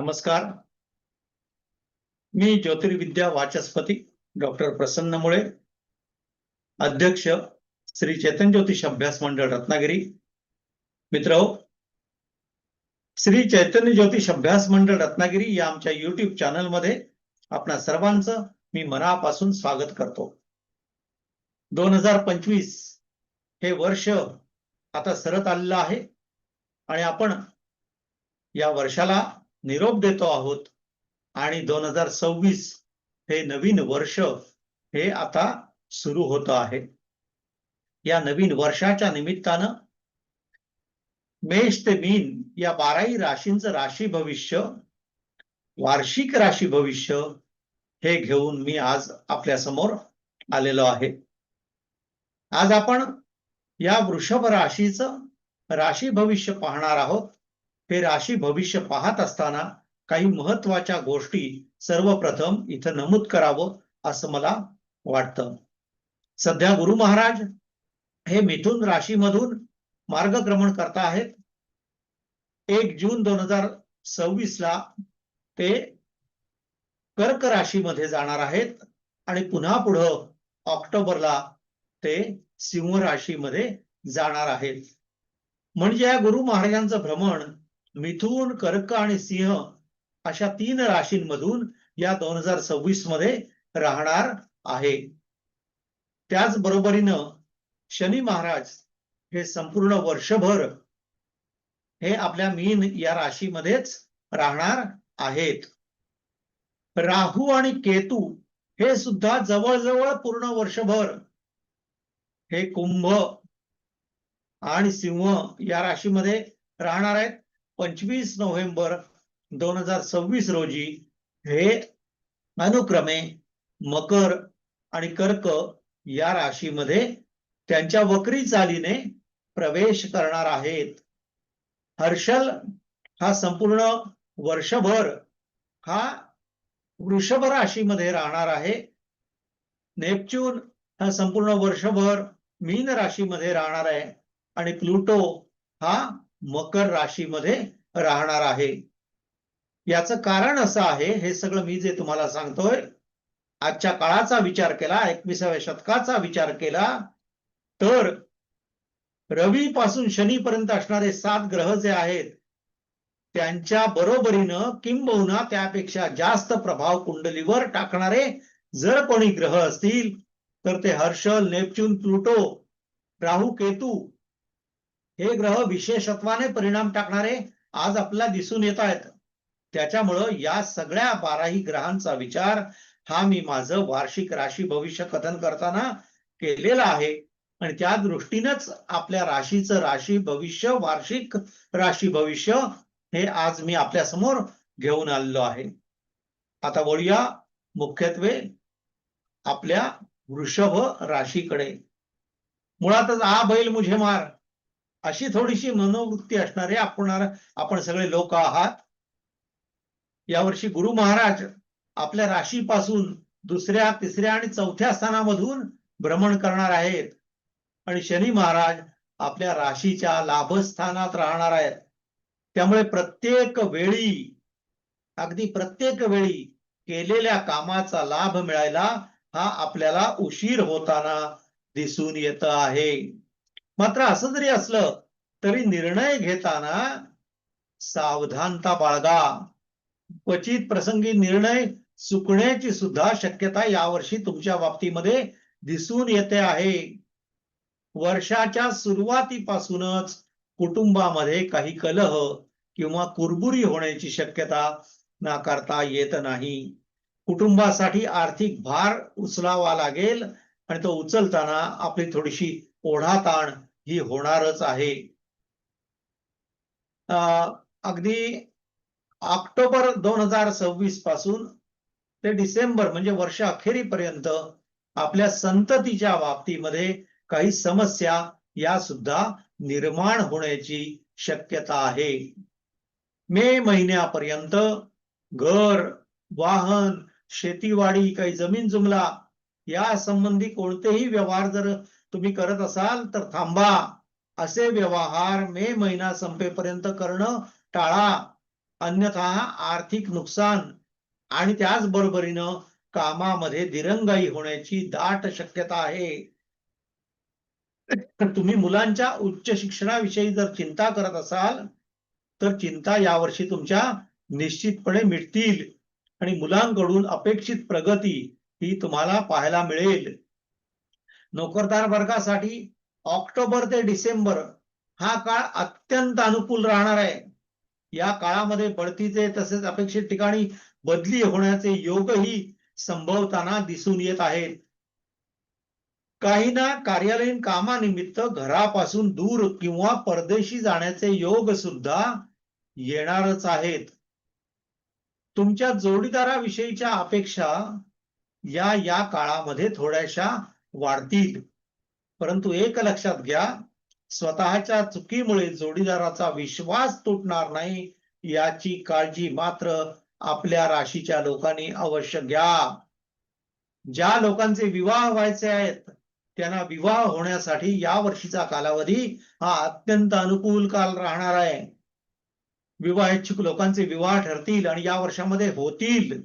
नमस्कार. मी ज्योतिर्विद्या वाचस्पती डॉक्टर प्रसन्न मुळे अध्यक्ष श्री चेतन ज्योतिष अभ्यास मंडळ रत्नागिरी. मित्र हो, श्री चैतन्य ज्योतिष अभ्यास मंडळ रत्नागिरी या आमच्या युट्यूब चॅनलमध्ये आपणा सर्वांचं मी मनापासून स्वागत करतो. दोन हजार पंचवीस हे वर्ष आता सरत आलेलं आहे आणि आपण या वर्षाला निरोप देतो आहोत. आणि दोन हजार सव्वीस हे नवीन वर्ष हे आता सुरू होत आहे. या नवीन वर्षाच्या निमित्तानं मेष ते मीन या बाराही राशींचं राशी भविष्य वार्षिक राशी भविष्य हे घेऊन मी आज आपल्यासमोर आलेलो आहे. आज आपण या वृषभ राशीचं राशी भविष्य पाहणार आहोत. हे राशी भविष्य पाहत असताना काही महत्त्वाच्या गोष्टी सर्वप्रथम इथं नमूद करावं असं मला वाटतं. सध्या गुरु महाराज हे मिथुन राशीमधून मार्गक्रमण करत आहेत. एक जून दोन हजार सव्वीस ला ते कर्क राशीमध्ये जाणार आहेत आणि पुन्हा पुढं ऑक्टोबरला ते सिंह राशीमध्ये जाणार आहेत. म्हणजे या गुरु महाराजांचं भ्रमण मिथुन कर्क आणि सिंह अशा तीन राशींमधून या दोन हजार सव्वीसमध्ये राहणार आहे. त्याच बरोबरीनं शनी महाराज हे संपूर्ण वर्षभर हे आपल्या मीन या राशीमध्येच राहणार आहेत. राहू आणि केतू हे सुद्धा जवळजवळ पूर्ण वर्षभर हे कुंभ आणि सिंह या राशीमध्ये राहणार आहेत. पंचवीस नोव्हेंबर दोन हजार सव्वीस रोजी हे अनुक्रमे मकर आणि कर्क या राशीमध्ये त्यांच्या वक्री चालीने प्रवेश करणार आहेत. हर्षल हा संपूर्ण वर्षभर हा वृषभ राशीमध्ये राहणार आहे. नेपच्यून हा संपूर्ण वर्षभर मीन राशीमध्ये राहणार आहे आणि प्लुटो हा मकर राशीमध्ये राहणार आहे. याचं कारण असं आहे हे सगळं मी जे तुम्हाला सांगतोय आजच्या काळाचा विचार केला एकविसाव्या शतकाचा विचार केला तर रवी पासून शनीपर्यंत असणारे सात ग्रह जे आहेत त्यांच्या बरोबरीनं किंबहुना त्यापेक्षा जास्त प्रभाव कुंडलीवर टाकणारे जर कोणी ग्रह असतील तर ते हर्षल नेपच्यून प्लुटो राहू केतू हे ग्रह विशेषत्वाने परिणाम टाकणारे आज आपल्याला दिसून येत आहेत. त्याच्यामुळं या सगळ्या बाराही ग्रहांचा विचार हा मी माझं वार्षिक राशी भविष्य कथन करताना केलेला आहे. आणि त्या दृष्टीनंच आपल्या राशीचं राशी भविष्य वार्षिक राशी भविष्य हे आज मी आपल्यासमोर घेऊन आलेलो आहे. आता वळूया मुख्यत्वे आपल्या वृषभ राशीकडे. मुळातच आ बैल मुझे मार. अशी थोडीशी मनोवृत्ती असणारे आपण आपण सगळे लोक आहात. यावर्षी गुरु महाराज आपल्या राशीपासून दुसऱ्या तिसऱ्या आणि चौथ्या स्थानामधून भ्रमण करणार आहेत. आणि शनी महाराज आपल्या राशीच्या लाभस्थानात राहणार आहेत. त्यामुळे प्रत्येक वेळी अगदी प्रत्येक वेळी केलेल्या कामाचा लाभ मिळायला हा आपल्याला उशीर होताना दिसून येत आहे. मात्र असं जरी असलं तरी निर्णय घेताना सावधानता बाळगा. क्वचित प्रसंगी निर्णय चुकण्याची सुद्धा शक्यता यावर्षी तुमच्या बाबतीमध्ये दिसून येते आहे. वर्षाच्या सुरुवातीपासूनच कुटुंबामध्ये काही कलह किंवा कुरबुरी होण्याची शक्यता नाकारता येत नाही. कुटुंबासाठी आर्थिक भार उचलावा लागेल आणि तो उचलताना आपली थोडीशी ओढाताण ही होणारच आहे. अगदी ऑक्टोबर दोन हजार सव्वीसपासून ते डिसेंबर म्हणजे वर्ष अखेरीपर्यंत आपल्या संततीच्या बाबतीमध्ये काही समस्या या सुद्धा निर्माण होण्याची शक्यता आहे. मे महिन्यापर्यंत घर वाहन शेतीवाडी काही जमीन जुमला या संबंधी कोणतेही व्यवहार जर तुम्ही करत असाल तर थांबा. असे व्यवहार मे महिना संपेपर्यंत करणं टाळा. अन्यथा आर्थिक नुकसान आणि त्याच बरोबरीनं कामामध्ये दिरंगाई होण्याची दाट शक्यता आहे. तर तुम्ही मुलांच्या उच्च शिक्षणाविषयी जर चिंता करत असाल तर चिंता यावर्षी तुमच्या निश्चितपणे मिटतील आणि मुलांकडून अपेक्षित प्रगती ही तुम्हाला पाहायला मिळेल. नोकरदार वर्गासाठी ऑक्टोबर ते डिसेंबर हा काळ अत्यंत अनुकूल राहणार आहे. या काळामध्ये बढतीचे तसेच अपेक्षित ठिकाणी बदली होण्याचे योगही संभवताना दिसून येत आहेत. काहींना कार्यालयीन कामानिमित्त घरापासून दूर किंवा परदेशी जाण्याचे योग सुद्धा येणारच आहेत. तुमच्या जोडीदाराविषयीच्या अपेक्षा या या काळामध्ये थोड्याशा वाढतील. परंतु एक लक्षात घ्या स्वतःच्या चुकीमुळे जोडीदाराचा विश्वास तुटणार नाही याची काळजी मात्र आपल्या राशीच्या लोकांनी अवश्य घ्या. ज्या लोकांचे विवाह व्हायचे आहेत त्यांना विवाह होण्यासाठी या वर्षीचा कालावधी हा अत्यंत अनुकूल काल राहणार आहे. विवाह इच्छुक लोकांचे विवाह ठरतील आणि या वर्षामध्ये होतील.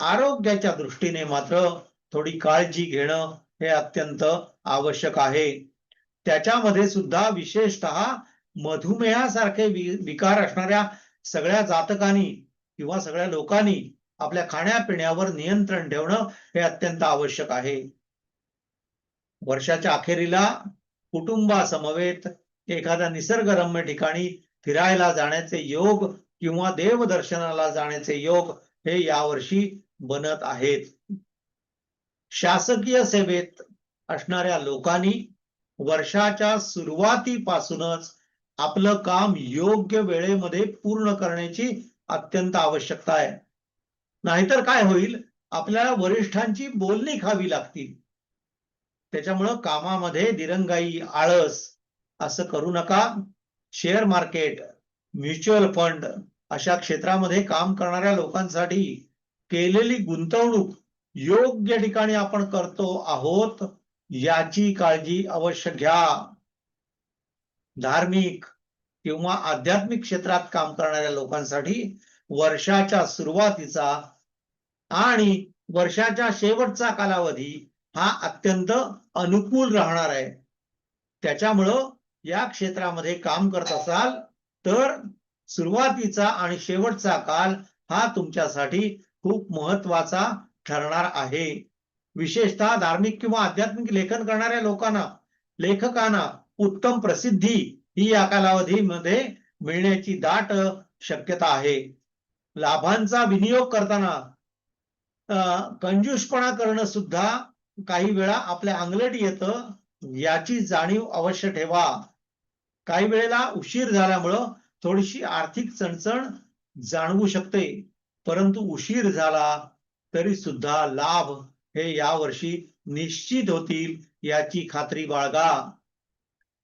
आरोग्याच्या दृष्टीने मात्र थोडी काळजी घेणं हे अत्यंत आवश्यक आहे. त्याच्यामध्ये सुद्धा विशेषतः मधुमेहासारखे विकार असणाऱ्या सगळ्या जातकांनी किंवा सगळ्या लोकांनी आपल्या खाण्यापिण्यावर नियंत्रण ठेवणं हे अत्यंत आवश्यक आहे. वर्षाच्या अखेरीला कुटुंबासमवेत एखाद्या निसर्गरम्य ठिकाणी फिरायला जाण्याचे योग किंवा देवदर्शनाला जाण्याचे योग हे यावर्षी बनत आहेत. शासकीय सेवेत असणाऱ्या लोकांनी वर्षाच्या सुरुवातीपासूनच आपलं काम योग्य वेळेमध्ये पूर्ण करण्याची अत्यंत आवश्यकता आहे. नाहीतर काय होईल? आपल्याला वरिष्ठांची बोलणी खावी लागतील. त्याच्यामुळं कामामध्ये दिरंगाई आळस असं करू नका. शेअर मार्केट म्युच्युअल फंड अशा क्षेत्रामध्ये काम करणाऱ्या लोकांसाठी केलेली गुंतवणूक योग्य ठिकाणी आपण करतो आहोत याची काळजी अवश्य घ्या. धार्मिक किंवा आध्यात्मिक क्षेत्रात काम करणाऱ्या लोकांसाठी वर्षाच्या सुरुवातीचा आणि वर्षाच्या शेवटचा कालावधी हा अत्यंत अनुकूल राहणार आहे. त्याच्यामुळं या क्षेत्रामध्ये काम करत असाल तर सुरुवातीचा आणि शेवटचा काल हा तुमच्यासाठी खूप महत्त्वाचा ठरणार आहे. विशेषतः धार्मिक किंवा आध्यात्मिक लेखन करणाऱ्या लोकांना लेखकांना उत्तम प्रसिद्धी ही या कालावधीमध्ये मिळण्याची दाट शक्यता आहे. लाभांचा विनियोग करताना अं, कंजूषपणा करणं सुद्धा काही वेळा आपल्या अंगलट येतं याची जाणीव अवश्य ठेवा. काही वेळेला उशीर झाल्यामुळं थोडीशी आर्थिक चणचण जाणवू शकते परंतु उशीर झाला तरी सुद्धा लाभ हे यावर्षी निश्चित होतील याची खात्री बाळगा.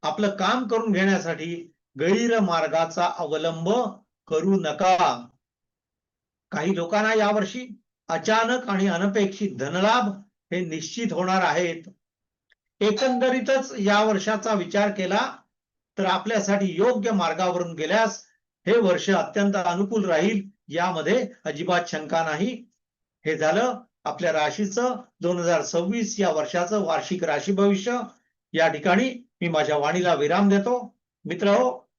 आपलं काम करून घेण्यासाठी गैरमार्गाचा अवलंब करू नका. काही लोकांना यावर्षी अचानक आणि अनपेक्षित धनलाभ हे निश्चित होणार आहेत. एकंदरीतच या वर्षाचा विचार केला तर आपल्यासाठी योग्य मार्गावरून गेल्यास हे वर्ष अत्यंत अनुकूल राहील यामध्ये अजिबात शंका नाही. हे झालं. आपल्या राशीचं दोन हजार सव्वीस या वर्षाचं वार्षिक राशी भविष्य. या ठिकाणी मी माझ्या वाणीला विराम देतो. मित्र हो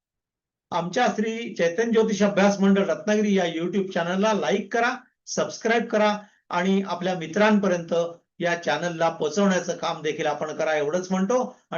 आमच्या श्री चैतन्य ज्योतिष अभ्यास मंडळ रत्नागिरी या युट्यूब चॅनलला लाईक करा सबस्क्राईब करा आणि आपल्या मित्रांपर्यंत या चॅनलला पोहोचवण्याचं काम देखील आपण करा एवढंच म्हणतो. आणि